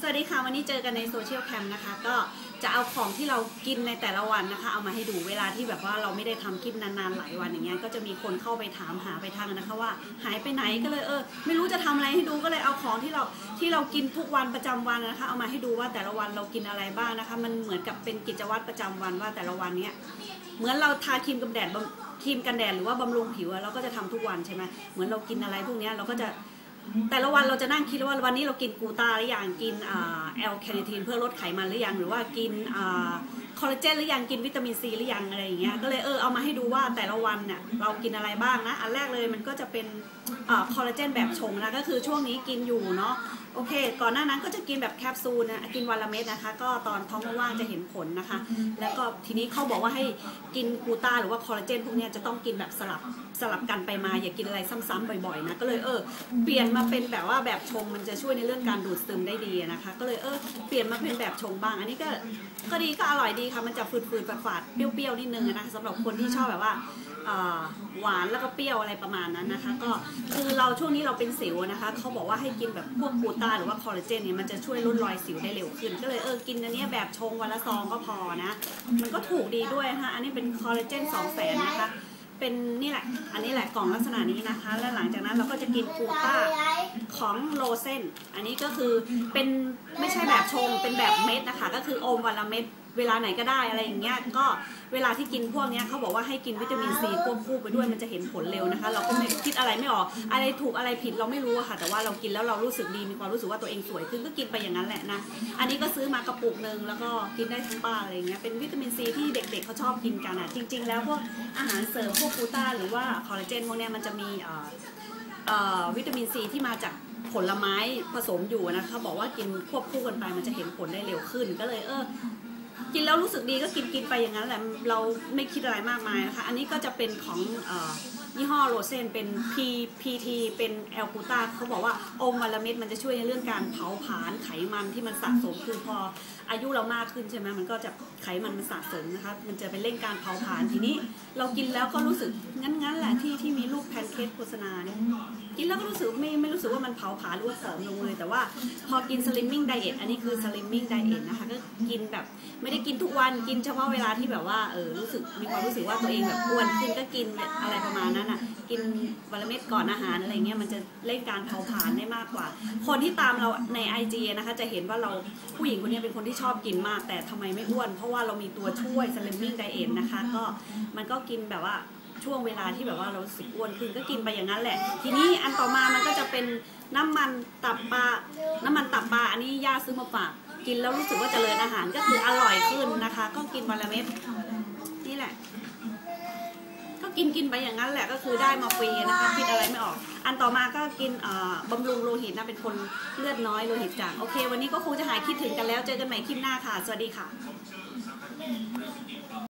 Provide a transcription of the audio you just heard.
สวัสดีค่ะ วันนี้เจอกันในโซเชียลแคมนะคะ ก็จะเอาของที่เรากินในแต่ละวันนะคะ เอามาให้ดูเวลาที่แบบว่าเราไม่ได้ทำคลิปนานๆหลายวันอย่างเงี้ยก็จะมีคนเข้าไปถามหาไปทางนะคะ ว่าหายไปไหนก็เลยเออ ไม่รู้จะทำอะไรให้ดูก็เลยเอาของที่เราที่เรากินทุกวันประจำวันนะคะ เอามาให้ดูว่าแต่ละวันเรากินอะไรบ้างนะคะ มันเหมือนกับเป็นกิจวัตรประจำวันว่าแต่ละวันเนี้ยเหมือนเราทาครีมกันแดดครีมกันแดดหรือว่าบำรุงผิวอะเราก็จะทำทุกวันใช่ไหมเหมือนเรากินอะไรพวกเนี้ยเราก็จะ แต่ละวันเราจะนั่งคิดว่าวันนี้เรากินกูตาหรือยังกินแอลแคเนทีนเพื่อลดไขมันหรือยังหรือว่ากิน คอลลาเจนหรือยังกินวิตามินซีหรือยังอะไรอย่างเงี้ยก็เลยเออเอามาให้ดูว่าแต่ละวันเนี่ยเรากินอะไรบ้างนะอันแรกเลยมันก็จะเป็นคอลลาเจนแบบชงนะก็คือช่วงนี้กินอยู่เนาะโอเค ก่อนหน้านั้นก็จะกินแบบแคปซูลนะกินวันละเม็ดนะคะ ก็ตอนท้องว่างๆจะเห็นผลนะคะ แล้วก็ทีนี้เขาบอกว่าให้กินกลูตาหรือว่าคอลลาเจนพวกเนี้ยจะต้องกินแบบสลับสลับกันไปมาอย่ากินอะไรซ้ำๆบ่อยๆนะก็เลยเออเปลี่ยนมาเป็นแบบว่าแบบชงมันจะช่วยในเรื่องการดูดซึมได้ดีนะคะ ก็เลยเออเปลี่ยนมาเป็นแบบชงบ้าง อันนี้ก็ก็ดีก็อร่อยดีค่ะมันจะฝืดๆฝาดๆเปรี้ยวๆนิดนึงนะคะสำหรับคนที่ชอบแบบว่าหวานแล้วก็เปรี้ยวอะไรประมาณนั้นนะคะ ก็คือเราช่วงนี้เราเป็นสิวนะคะเขาบอกว่าให้กินแบบพวกกูตาหรือว่าคอลลาเจนเนี่ยมันจะช่วยลดรอยสิวได้เร็วขึ้น ก็เลยเออกินอันนี้แบบชงวันละซองก็พอนะมันก็ถูกดีด้วยนะคะอันนี้เป็นคอลลาเจนสองแสนนะคะเป็นนี่แหละ อันนี้แหละกล่องลักษณะนี้นะคะ แล้วหลังจากนั้นเราก็จะกินกูต้า ของโลเซนอันนี้ก็คือเป็นไม่ใช่แบบชงเป็นแบบเม็ดนะคะ ก็คืออมวันละเม็ดเวลาไหนก็ได้อะไรอย่างเงี้ยก็เวลาที่กินพวกเนี้ยเขาบอกว่าให้กินวิตามินซีควบคู่ไปด้วยมันจะเห็นผลเร็วนะคะ เราก็ไม่คิดอะไรไม่ออก อะไรถูกอะไรผิดเราไม่รู้ค่ะ แต่ว่าเรากินแล้วเรารู้สึกดีมีความรู้สึกว่าตัวเองสวยขึ้นก็กินไปอย่างนั้นแหละนะอันนี้ก็ซื้อมากระปุกหนึ่งแล้วก็กินได้ทั้งบ้านอะไรเงี้ยเป็นวิตามินซีที่เด็กๆเขาชอบกินกันอะจริง ๆ แล้วพวกอาหารเสริมพวกกูต้าหรือว่าคอลลาเจนพวกเนี้ยมันจะมีวิตามินซีที่มาจาก ผลไม้ผสมอยู่นะคะบอกว่ากินควบคู่กันไปมันจะเห็นผลได้เร็วขึ้นก็เลยเออกินแล้วรู้สึกดีก็กินกินไปอย่างนั้นแหละเราไม่คิดอะไรมากมายนะคะ อันนี้ก็จะเป็นของยี่ห้อโรเซนเป็น PPT เป็นแอลกูตาเขาบอกว่าอมวันละเม็ดมันจะช่วยในเรื่องการเผาผลาญไขมันที่มันสะสมคือพออายุเรามากขึ้นใช่ไหมมันก็จะไขมันมันสะสมนะคะมันจะไปเร่งการเผาผลาญทีนี้ เรากินแล้วก็รู้สึกงั้นๆแหละที่ที่มี รูปแพนเค้กโฆษณาเนี่ยกินแล้วก็รู้สึกไม่ไม่รู้สึกว่ามันเผาผลาญหรือว่าผอมลงเลย แต่ว่าพอกินสลิมมิ่งไดเอทอันนี้คือสลิมมิ่งไดเอทนะคะก็กินแบบไม่ได้กินทุกวันกินเฉพาะเวลาที่แบบว่าเออรู้สึกมีความรู้สึกว่าตัวเองแบบอ้วนขึ้นก็กินอะไรประมาณนั้นอะกินวันละเม็ดก่อนอาหารอะไรเงี้ยมันจะเร่งการเผาผลาญได้มากกว่า คนที่ตามเราใน IG นะคะจะเห็นว่าเราผู้หญิงคนนี้เป็นคนที่ชอบกินมาก แต่ทำไมไม่อ้วน เพราะว่าเรามีตัวช่วยสลิมมิ่งไดเอทนะคะก็มันก็กินแบบว่า ช่วงเวลาที่แบบว่าเราสึกอ้วนขึ้นก็กินไปอย่างนั้นแหละ ทีนี้อันต่อมามันก็จะเป็นน้ำมันตับปลา น้ำมันตับปลาอันนี้ย่าซื้อมาฝากกินแล้วรู้สึกว่าเจริญอาหารก็คืออร่อยขึ้นนะคะ ก็กินวันละเม็ดนี่แหละ ก็กินกินไปอย่างนั้นแหละก็คือได้มาฟรีนะคะคิดอะไรไม่ออก อันต่อมาก็กินบำรุงโลหิตนะเป็นคนเลือดน้อยโลหิตจางโอเค วันนี้ก็คงจะหายคิดถึงกันแล้วเจอกันใหม่คลิปหน้าค่ะ สวัสดีค่ะ